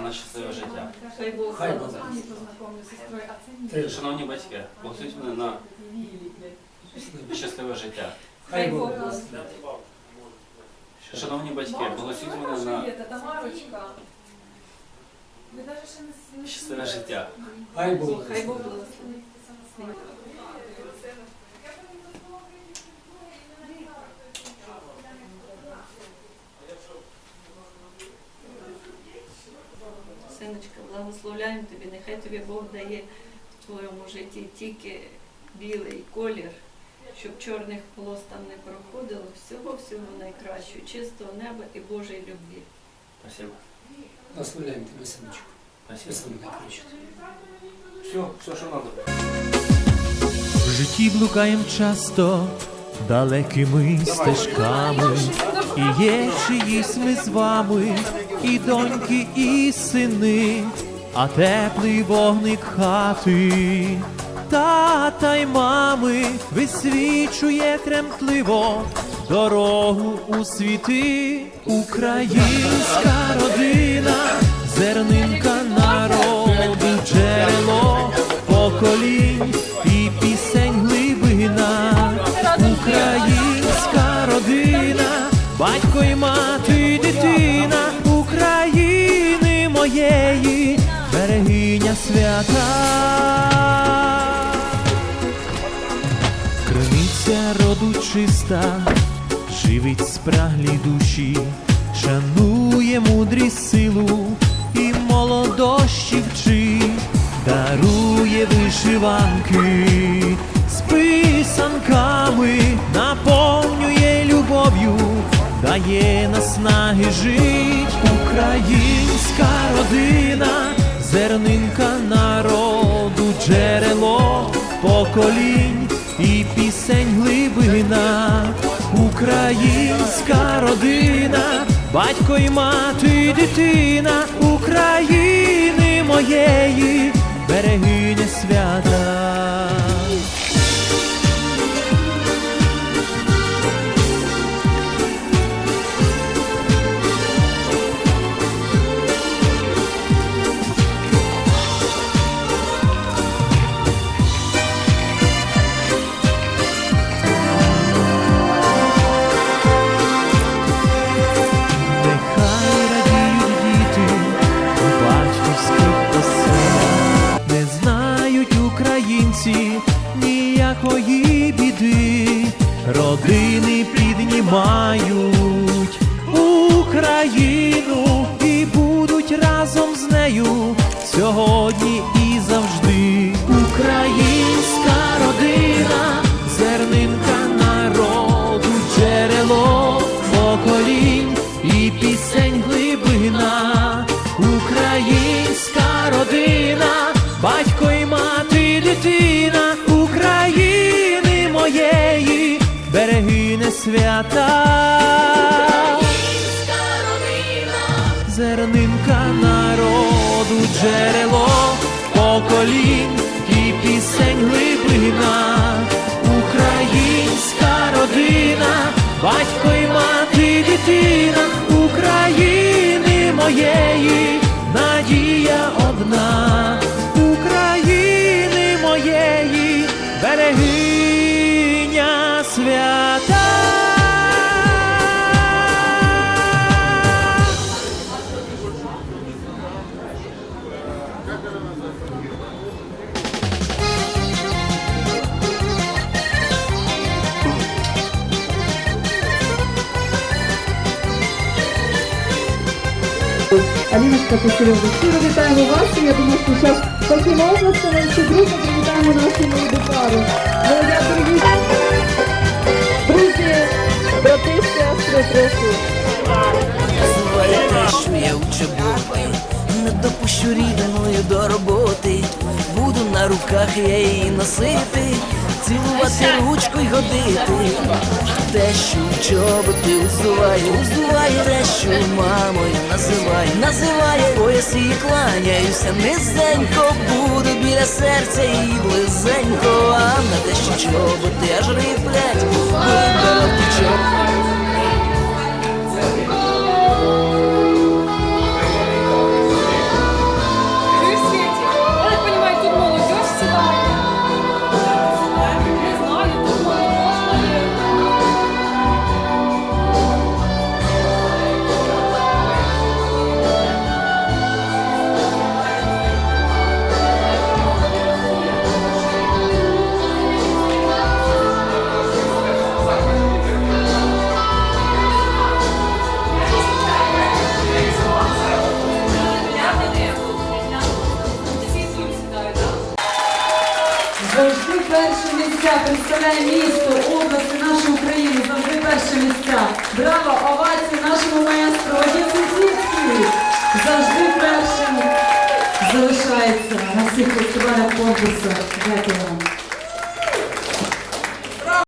на щасливе життя. Хай Бог Хай Бог. Шановні батьки, благословіть мене на щасливе життя. Хай Бог. Шановні батьки, благословіть мене на щасливе життя. Хай Бог Хай Бог благословляємо тобі, нехай тобі Бог дає в твоєму житті тільки білий колір, щоб чорних полос там не проходило, всього-всього найкращого, чистого неба і Божої любві. Спасибо. Благословляємо тебе, синочку. Все Спасибо. саме найкраще. Все, все, що надо. В житті блукаєм часто далекими стежками, і є чиїсь ми з вами, і доньки, і сини, а теплий вогник хати, тата й мами висвічує тремтливо дорогу у світи, українська родина, зернинка народу, джерело поколінь і пісень глибина, українська родина, батько й мати, свята. Криниця роду чиста, живить спраглі душі, шанує мудрість силу і молодощі вчить, дарує вишиванки з писанками, наповнює любов'ю, дає наснаги жить, українська родина, зернинка народу, джерело поколінь і пісень глибина, українська родина, батько й мати, і дитина України моєї, берегиня свята. Родини піднімають свята. Зернинка народу, джерело поколінь і пісень глибина, українська родина, батько й мати, дитина Аліночка Косильова, щиро вітаємо вас. Я думаю, що зараз ми всі дружно привітаємо нашу молоду пару. Молодя, дорогі друзі, брати, сестри, прошу. Що я учу не допущу рідною до роботи. Буду на руках я її носити, цілувати ручку й годити. Те, що чоботи усуває, усуває рещу, мамою називає, називає пояс і кланяюся. Низенько, буду біля серця і близенько, а на те, що чоботи аж риплять, перші місця. Представляє місто, область нашу Україну. Завжди перші місця. Браво! Овації нашому маєстру Одесі Сільській. Завжди першим залишається на всіх фестивалях конкурсах. Дякую вам.